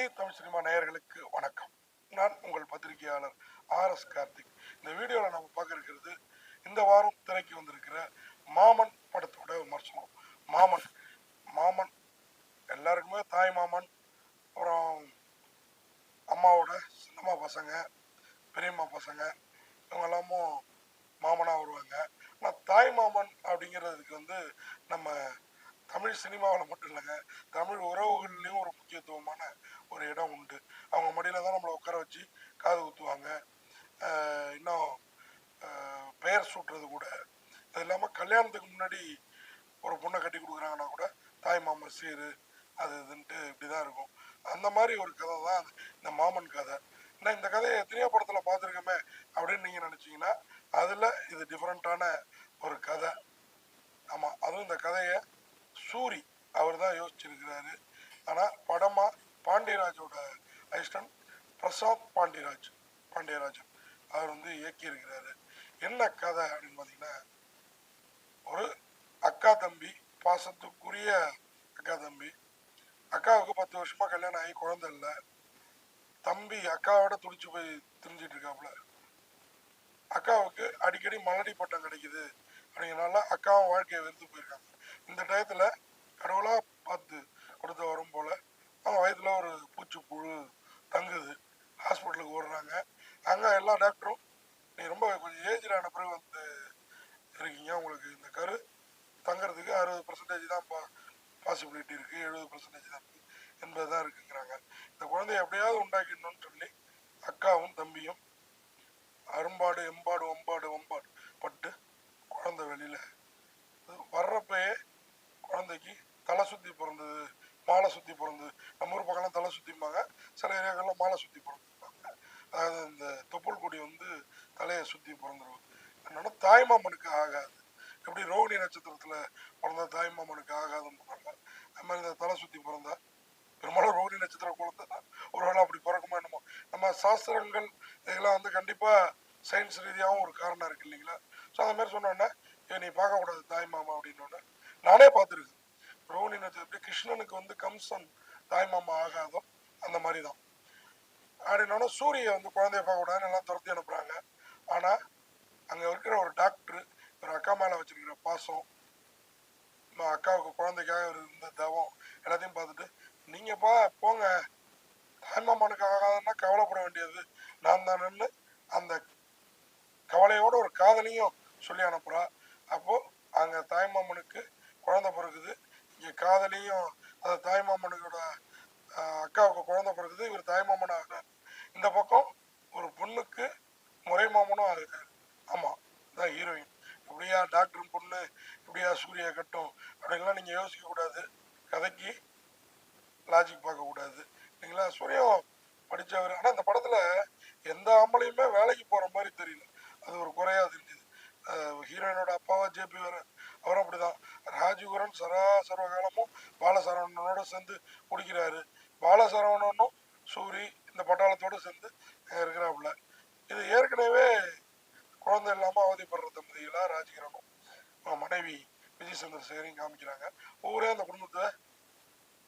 ஐ Tamil cinema நேயர்களுக்கு வணக்கம். நான் உங்கள் பத்திரிகையாளர் ஆர் எஸ் கார்த்திக். இந்த வீடியோவில் நம்ம பார்க்க இருக்கிறது இந்த வாரம் திரைக்கு வந்திருக்கிற மாமன் படத்தோட விமர்சனம். மாமன் மாமன் எல்லாருக்குமே தாய் மாமன் அப்புறம் அம்மாவோட சின்னம்மா பசங்க பெரியம்மா பசங்க இவங்க எல்லாமும் மாமனாக வருவாங்க. ஆனால் தாய் மாமன் அப்படிங்கிறதுக்கு வந்து நம்ம தமிழ் சினிமாவில் மட்டும் இல்லைங்க தமிழ் உறவுகள்லேயும் ஒரு முக்கியத்துவமான ஒரு இடம் உண்டு. அவங்க மடியில் தான் நம்மளை உட்கார வச்சு காது குத்துவாங்க. இன்னும் பெயர் சூட்டுறது கூட. அது இல்லாமல் கல்யாணத்துக்கு முன்னாடி ஒரு பொண்ணை கட்டி கொடுக்குறாங்கன்னா கூட தாய் மாமன் சீரு அது இதுன்ட்டு இப்படி தான் இருக்கும். அந்த மாதிரி ஒரு கதை தான் இந்த மாமன் கதை. நான் இந்த கதையை எத்தனையோ படத்தில் பார்த்துருக்கோமே அப்படின்னு நீங்கள் நினச்சிங்கன்னா அதில் இது டிஃப்ரெண்ட்டான ஒரு கதை. ஆமாம் அதுவும் இந்த கதையை சூரி அவர் தான் யோசிச்சிருக்கிறாரு. ஆனால் படமாக பாண்டியராஜோட அசிஸ்டன்ட் பிரசாத் பாண்டியராஜ் பாண்டியராஜன். அவர் வந்து இயக்கியிருக்கிறாரு. என்ன கதை அப்படின்னு பார்த்தீங்கன்னா ஒரு அக்கா தம்பி பாசத்துக்குரிய அக்கா தம்பி. அக்காவுக்கு பத்து வருஷமா கல்யாணம் ஆகி குழந்தை இல்லை. தம்பி அக்காவோட துடிச்சு போய் திரிஞ்சிட்டு இருக்காப்புல. அக்காவுக்கு அடிக்கடி மலடி பட்டம் கிடைக்குது அப்படிங்கிறனால அக்காவும் வாழ்க்கையை வெறுத்து போயிருக்காங்க. இந்த டயத்துல கடவுளா பார்த்து கொடுத்த வரும் போல அவன் வயிற்றுல ஒரு பூச்சி புழு தங்குது. ஹாஸ்பிட்டலுக்கு ஓடுறாங்க. அங்கே எல்லா டாக்டரும் நீ ரொம்ப கொஞ்சம் ஏஜ்டான பிறகு வந்து இருக்கீங்க. உங்களுக்கு இந்த கரு தங்குறதுக்கு அறுபது பர்சன்டேஜ் தான் பா பாசிபிலிட்டி இருக்குது எழுபது பர்சன்டேஜ் தான் இருக்குது என்பது தான் இருக்குங்கிறாங்க. இந்த குழந்தைய எப்படியாவது உண்டாக்கிடணும்னு சொல்லி அக்காவும் தம்பியும் அரும்பாடு எம்பாடு ஒம்பாடு ஒம்பாடு பட்டு குழந்தை வெளியில் வர்றப்பயே குழந்தைக்கு தலை சுற்றி பிறந்தது. மாலை சுற்றி பிறந்து நம்ம ஊர் பக்கம்லாம் தலை சுற்றிப்பாங்க சில ஏரியாக்களில் மாலை சுற்றி பிறந்துருப்பாங்க அதாவது இந்த தொப்புள் கொடி வந்து தலையை சுற்றி பிறந்துருவாங்க என்னன்னா தாய்மாமனுக்கு ஆகாது. எப்படி ரோகிணி நட்சத்திரத்தில் பிறந்த தாய்மாமனுக்கு ஆகாதுன்னு சொன்னாங்க அது மாதிரி இந்த தலை சுற்றி பிறந்தா பெரும்பாலும் ரோகிணி நட்சத்திர குழந்தை தான் ஒருவேளை அப்படி பிறக்குமா என்னமோ. நம்ம சாஸ்திரங்கள் இதெல்லாம் வந்து கண்டிப்பாக சயின்ஸ் ரீதியாகவும் ஒரு காரணம் இருக்குது இல்லைங்களா? ஸோ அந்த மாதிரி சொன்னோன்னே நீ பார்க்கக்கூடாது தாய்மாமா அப்படின்னு நானே பார்த்துருக்கேன். ரோகிணி நட்சத்திரம் கிருஷ்ணனுக்கு வந்து கம்சன் தாய்மாமா ஆகாதோ அந்த மாதிரி தான் அப்படின்னா சூரிய வந்து குழந்தைய பார்க்கக்கூடாதுன்னு எல்லாம் துரத்தி அனுப்புகிறாங்க ஆனால் அங்கே இருக்கிற ஒரு டாக்டர் ஒரு அக்கா மேலே வச்சிருக்கிற பாசம் அக்காவுக்கு குழந்தைக்காக இருந்த தவம் எல்லாத்தையும் பார்த்துட்டு நீங்கப்பா போங்க. தாய்மாமனுக்கு ஆகாதுன்னா கவலைப்பட வேண்டியது. நான் நின்று அந்த கவலையோட ஒரு காதலையும் சொல்லி அனுப்புகிறா அப்போது அங்கே தாய்மாமனுக்கு குழந்தை பிறகுது இங்கே காதலியும் அந்த தாய்மாமனுக்கோட அக்காவுக்கு குழந்தை பிறகுது இவர் தாய்மாமன் ஆகிறார் இந்த பக்கம் ஒரு பொண்ணுக்கு முறை மாமனும் ஆகிறார் ஆமாம் இதான் ஹீரோயின் இப்படியா டாக்டர் பொண்ணு இப்படியா சூர்யா கட்டும் அப்படின்லாம் நீங்கள் யோசிக்கக்கூடாது கதைக்கு லாஜிக் பார்க்கக்கூடாது இல்லைங்களா? சூர்யம் படித்தவர் ஆனால் இந்த படத்தில் எந்த ஆம்பளையுமே வேலைக்கு போகிற மாதிரி தெரியல. அது ஒரு குறையாக தெரிஞ்சுது. ஹீரோயினோட அப்பாவா ஜேபி வேறு அவரும் அப்படிதான். ராஜகுரன் சரா சர்வகாலமும் பாலசரவணனோட சேர்ந்து குடிக்கிறாரு. பாலசரவணனும் சூரி இந்த பட்டாளத்தோடு சேர்ந்து இருக்கிறாப்புல. இது ஏற்கனவே குழந்தை இல்லாமல் அவதிப்படுற தம்பதிகளா ராஜகிரனும் மனைவி விஜய் சந்திரசேகரையும் காமிக்கிறாங்க. ஊரே அந்த குடும்பத்தை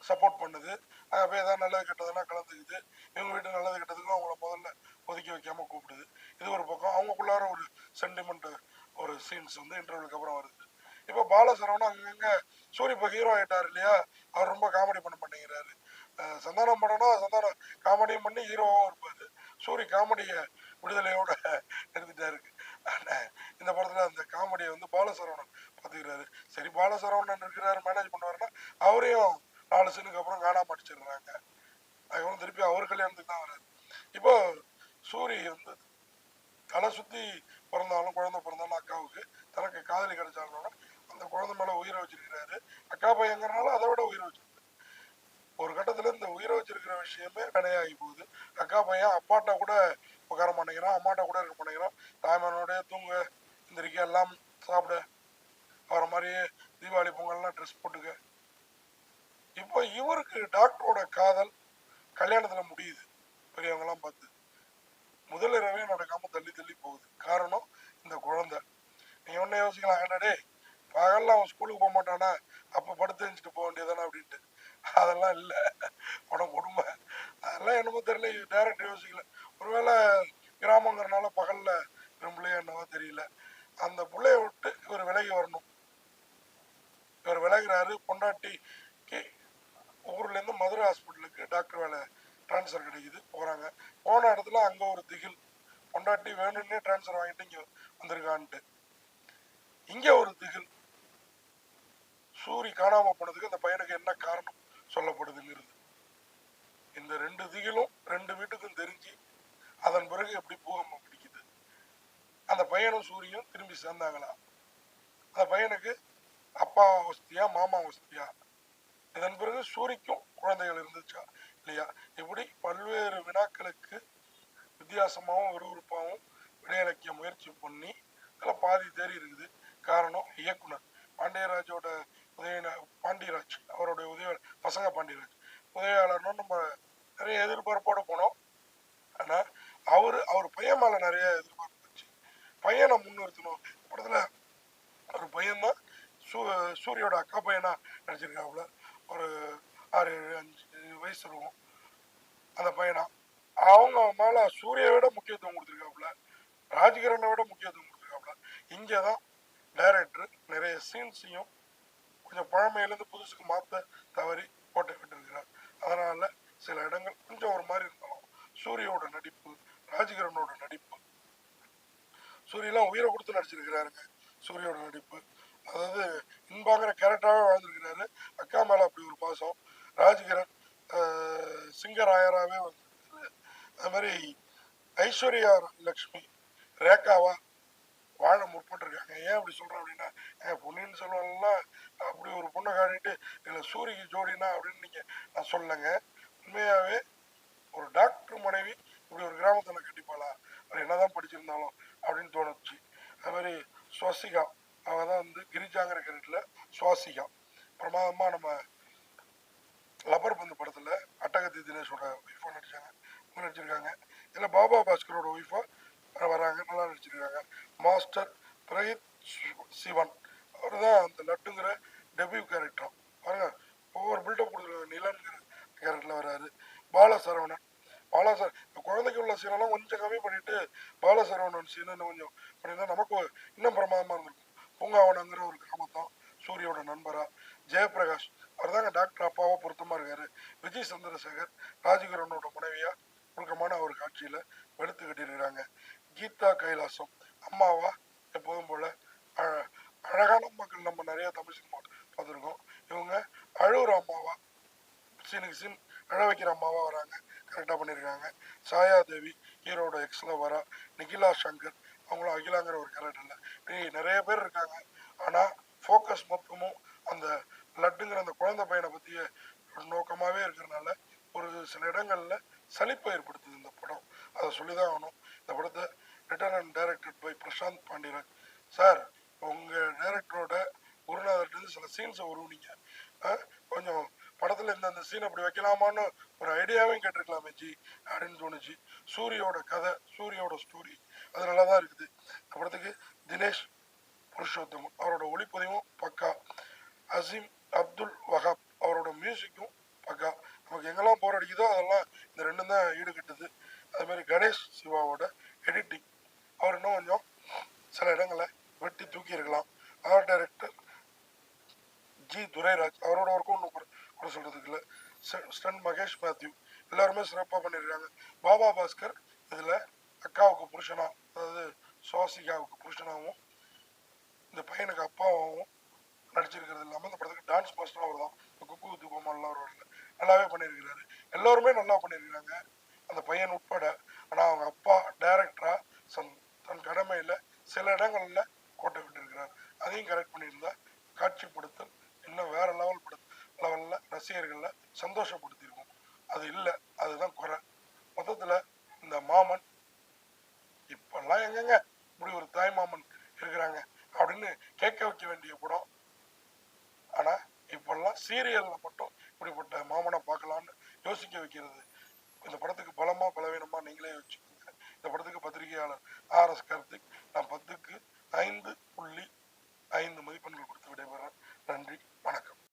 சப்போர்ட் பண்ணுது. அங்கே போய் ஏதாவது நல்லது கெட்டதெல்லாம் கலந்துக்குது. இவங்க வீட்டு நல்லது கெட்டதுக்கும் அவங்கள முதல்ல ஒதுக்கி வைக்காமல் கூப்பிடுது. இது ஒரு பக்கம் அவங்களுக்குள்ளார ஒரு சென்டிமெண்ட் ஒரு சீன்ஸ் வந்து இன்டர்வியூக்கு அப்புறம் வருது. இப்போ பாலசரவணன் அங்கங்க சூரிய இப்போ ஹீரோ ஆயிட்டார் இல்லையா? அவர் ரொம்ப காமெடி பண்ண மாட்டேங்கிறாரு சந்தானம் படம்னா சந்தானம். காமெடியும் பண்ணி ஹீரோவாகவும் இருப்பாரு. சூரி காமெடியை விடுதலையோட எடுத்துட்டா இருக்கு இந்த படத்துல அந்த காமெடியை வந்து பாலசரவணன் பார்த்துக்கிறாரு. சரி பாலசரவணன் இருக்கிறாரு மேனேஜ் பண்ணுவாருன்னா அவரையும் நாலு சீனுக்கு அப்புறம் காணாம அடிச்சிடுறாங்க. அதுக்கப்புறம் திருப்பி அவர் கல்யாணத்துக்கு தான் வராது இப்போ சூரி வந்து தலை சுத்தி பிறந்தாலும் அக்காவுக்கு தனக்கு காதலி கிடைச்சாலும் அந்த குழந்தை மேல உயிரை வச்சிருக்கிறாரு. அக்கா பையங்கிறனால அதை விட உயிரை வச்சிருக்காரு ஒரு கட்டத்துல இந்த உயிரை வச்சிருக்கிற விஷயமே கடையாகி போகுது. அக்கா பையன் அப்பாட்ட கூட உட்கார மாட்டேங்கிறான் அம்மாட்ட கூட இருக்க மாட்டேங்கிறான். தாய்மானோட தூங்க எந்திரிக்க எல்லாம் சாப்பிட. அவரை மாதிரியே தீபாவளி பொங்கல்லாம் ட்ரெஸ் போட்டுக்க. இப்போ இவருக்கு டாக்டரோட காதல் கல்யாணத்துல முடியுது. பெரியவங்கெல்லாம் பார்த்து. முதல் இரவே நடக்காம தள்ளி தள்ளி போகுது. காரணம் இந்த குழந்தை. நீ ஒண்ணே யோசிக்கலாம் என்னடே பகல்ல அவன் ஸ்கூலுக்கு போக மாட்டானா அப்ப படுத்து எழுந்துட்டு போக வேண்டியதானே அப்படின்ட்டு. அதெல்லாம் இல்லை. உனக்கு உண்மை அதெல்லாம் என்னமோ தெரியல. டேரக்ட் யோசிக்கல. ஒருவேளை கிராமங்கிறனால பகல்ல விரும்பலையோ என்னவோ தெரியல. அந்த பிள்ளைய விட்டு இவர் விலகி வரணும். இவர் விலகிறாரு. பொண்டாட்டிக்கு ஊர்ல இருந்து மதுரை ஹாஸ்பிட்டலுக்கு டாக்டர் வேலை ட்ரான்ஸ்ஃபர் கிடைக்குது. போறாங்க. போன இடத்துல அங்க ஒரு திகில். பொண்டாட்டி வேணும்னே ட்ரான்ஸ்ஃபர் வாங்கிட்டு இங்க வந்திருக்கான்ட்டு. இங்க ஒரு திகில். சூரி காணாம போனதுக்கு அந்த பையனுக்கு என்ன காரணம் சொல்லப்படுதுங்கிறது இந்த ரெண்டு திகிலும் ரெண்டு வீட்டுக்கும் தெரிஞ்சு அதன் பிறகு எப்படி பூகம்பம் பிடிக்குது? அந்த பையனும் சூரியும் திரும்பி சேர்ந்தாங்களா? அந்த பையனுக்கு அப்பா வசதியா மாமா வசதியா இதன் பிறகு சூரிக்கும் குழந்தைகள் இருந்துச்சா? இல்லையா? இப்படி பல்வேறு வினாக்களுக்கு வித்தியாசமாகவும் விறுவிறுப்பாகவும் விடையளிக்க முயற்சி பண்ணி அதில் பாதி தேறி இருக்குது. காரணம் இயக்குனர். பாண்டியராஜோட உதய பாண்டியராஜ் அவருடைய உதவி பசங்க பாண்டியராஜ். உதவியாளர்னு நம்ம நிறைய எதிர்பார்ப்போட போனோம். ஆனால் அவர் அவர் பையன் மேலே நிறைய எதிர்பார்ப்பு வச்சு பையனை முன்னிறுத்தணும். படத்தில் ஒரு பையன்தான் சூ சூரியோட அக்கா பையனாக நடிச்சிருக்காப்புல. ஒரு ஆறு ஏழு அஞ்சு வயசு இருக்கும். அந்த பையனா. அவங்க மேலே சூரியை விட முக்கியத்துவம் கொடுத்துருக்காப்புல. ராஜ்கிரனை விட முக்கியத்துவம் கொடுத்துருக்காப்புல. இங்கே தான் டைரக்டர் நிறைய சீன்ஸையும் கொஞ்சம் பழமையிலேருந்து புதுசுக்கு மாற்ற தவறி போட்டு விட்டுருக்கிறார் அதனால சில இடங்கள் கொஞ்சம் ஒரு மாதிரி இருந்தாலும் சூரியோட நடிப்பு ராஜகிரனோட நடிப்பு. சூரியெல்லாம் உயிரை கொடுத்து நடிச்சிருக்கிறாருங்க சூரியோட நடிப்பு. அதாவது இன்பாங்கிற கேரக்டராகவே வாழ்ந்துருக்கிறாரு. அக்கா மேலே அப்படி ஒரு பாசம். ராஜகிரன் சிங்கராயராகவே வந்திருக்காரு அது மாதிரி ஐஸ்வர்யா லக்ஷ்மி ரேகாவா ஏன் அப்படி சொல்றேன் அப்படின்னா ஏன் பொன்னியின் செல்வன்லாம் அப்படி ஒரு பொண்ணை காட்டிட்டு இல்லை சூரிய ஜோடினா அப்படின்னு நீங்க நான் சொல்லலைங்க உண்மையாவே ஒரு டாக்டர் மனைவி இப்படி ஒரு கிராமத்துல கட்டிப்பாளா அவர் என்னதான் படிச்சிருந்தாலும் அப்படின்னு தோணுச்சு. அது மாதிரி சுவாசிகா. அவ தான் வந்து கிரிஜாங்கிற கேரக்டர்ல சுவாசிகா. பிரமாதமா நம்ம லப்பர் பந்து படத்துல அட்டகத்தி தினேஷோட ஒய்ஃபா நடிச்சாங்க. அவங்க நடிச்சிருக்காங்க. இல்லை பாபா பாஸ்கரோட ஒய்ஃபா வராங்க. நல்லா நடிச்சிருக்காங்க. மாஸ்டர் பிரகித் சிவன் அவர் தான் அந்த லட்டுங்கிற டெபியூ கேரக்டர் பாருங்க ஒவ்வொரு பில்டப் கொடுத்துருக்காங்க. நிலன்கிற கேரக்டர்ல வராரு பாலசரவணன். பாலாசர் குழந்தைக்கு உள்ள சீனெல்லாம் கொஞ்சம் கம்மி பண்ணிட்டு பாலசரவணன் சீனு இன்னும் கொஞ்சம் பண்ணியிருந்தா நமக்கு இன்னும் பிரமாதமா இருந்திருக்கும். பூங்காவனங்கிற ஒரு கிராமத்தான் சூரியோட நண்பரா. ஜெயபிரகாஷ் அவர் தாங்க டாக்டர் அப்பாவை பொருத்தமா இருக்காரு. விஜய் சந்திரசேகர் ராஜகிரனோட மனைவியா முழுக்கமான ஒரு காட்சியில வெளுத்து கட்டியிருக்கிறாங்க. கீதா கைலாசம் அம்மாவா எப்போதும் போல அழகான மக்கள் நம்ம நிறைய தமிழ் சினிமா பார்த்துருக்கோம். இவங்க அழுவுற அம்மாவா? சீனுக்கு சீன் அழ வைக்கிற அம்மாவா வராங்க. கரெக்டாக பண்ணியிருக்காங்க. சாயா தேவி ஹீரோட எக்ஸ்ல வரா. நிகிலா சங்கர் அவங்களும் அகிலாங்கிற ஒரு கேரக்டரில் நிறைய பேர் இருக்காங்க. ஆனால் ஃபோக்கஸ் மொத்தமும் அந்த லட்டுங்கிற அந்த குழந்தை பையனை பற்றிய நோக்கமாகவே இருக்கிறனால ஒரு சில இடங்களில் சலிப்பை ஏற்படுத்துது இந்த படம். அதை சொல்லி தான் ஆகணும். இந்த படத்தை written and directed by Prashanth Pandiraj. Sir உங்கள் டேரக்டரோட குருநாதர்கிட்ட சில சீன்ஸை உருவினீங்க. கொஞ்சம் படத்துல இந்த அந்த சீன் அப்படி வைக்கலாமான்னு ஒரு ஐடியாவையும் கேட்டிருக்கலாமே ஜி அப்படின்னு தோணுச்சு. சூரியோட கதை சூரியோட ஸ்டோரி அது நல்லா தான் இருக்குது. இந்த படத்துக்கு தினேஷ் புருஷோத்தமன் அவரோட ஒளிப்பதிவும் பக்கா. அசீம் அப்துல் வஹாப் அவரோட மியூசிக்கும் பக்கா. நமக்கு எங்கெல்லாம் போர் அடிக்குதோ அதெல்லாம் இந்த ரெண்டும் தான் ஈடு கட்டுது கணேஷ் சிவாவோட எடிட்டிங் அவர் இன்னும் கொஞ்சம் சில இடங்களை வெட்டி தூக்கி இருக்கலாம் ஆர்ட் டைரக்டர் ஜி துரைராஜ் அவரோட ஒர்க்கும் ஒன்றும் கூட கூட இல்லை. ஸ்டன் மகேஷ் மேத்யூ எல்லாருமே சிறப்பாக பண்ணியிருக்காங்க பாபா பாஸ்கர் இதில் அக்காவுக்கு புருஷனாக அதாவது சுவாசிகாவுக்கு புருஷனாகவும் இந்த பையனுக்கு அப்பாவாகவும் நடிச்சிருக்கிறது இல்லாமல் இந்த படத்துக்கு டான்ஸ் மாஸ்டர் அவர் தான் குக்கு வித்து கோமாலாம் அவர் வரல. நல்லாவே பண்ணியிருக்கிறாரு எல்லாருமே நல்லா பண்ணியிருக்கிறாங்க அந்த பையன் உட்பட ஆனால் அவங்க அப்பா டைரக்டரா சன் தன் கடமையில் சில இடங்களில் கோட்டை விட்டிருக்கிறார் அதையும் கரெக்ட் பண்ணியிருந்தா காட்சிப்படுத்தல் இன்னும் வேற லெவல் படுத்த லெவலில் ரசிகர்களில் சந்தோஷப்படுத்தியிருக்கும். அது இல்லை அதுதான் குறை. மொத்தத்தில் இந்த மாமன் இப்பெல்லாம் எங்கங்க இப்படி ஒரு தாய் மாமன் இருக்கிறாங்க அப்படின்னு கேட்க வைக்க வேண்டிய படம். ஆனா இப்பெல்லாம் சீரியலில் மட்டும் இப்படிப்பட்ட மாமனை பார்க்கலான்னு யோசிக்க வைக்கிறது. இந்த படத்துக்கு பலமா பலவீனமா நீங்களே வச்சுக்கோங்க இந்த படத்துக்கு பத்திரிகையாளர் ஆர் எஸ் கார்த்திக் நான் பத்துக்கு ஐந்து புள்ளி ஐந்து மதிப்பெண்கள் கொடுத்து விடைபெறேன் நன்றி வணக்கம்.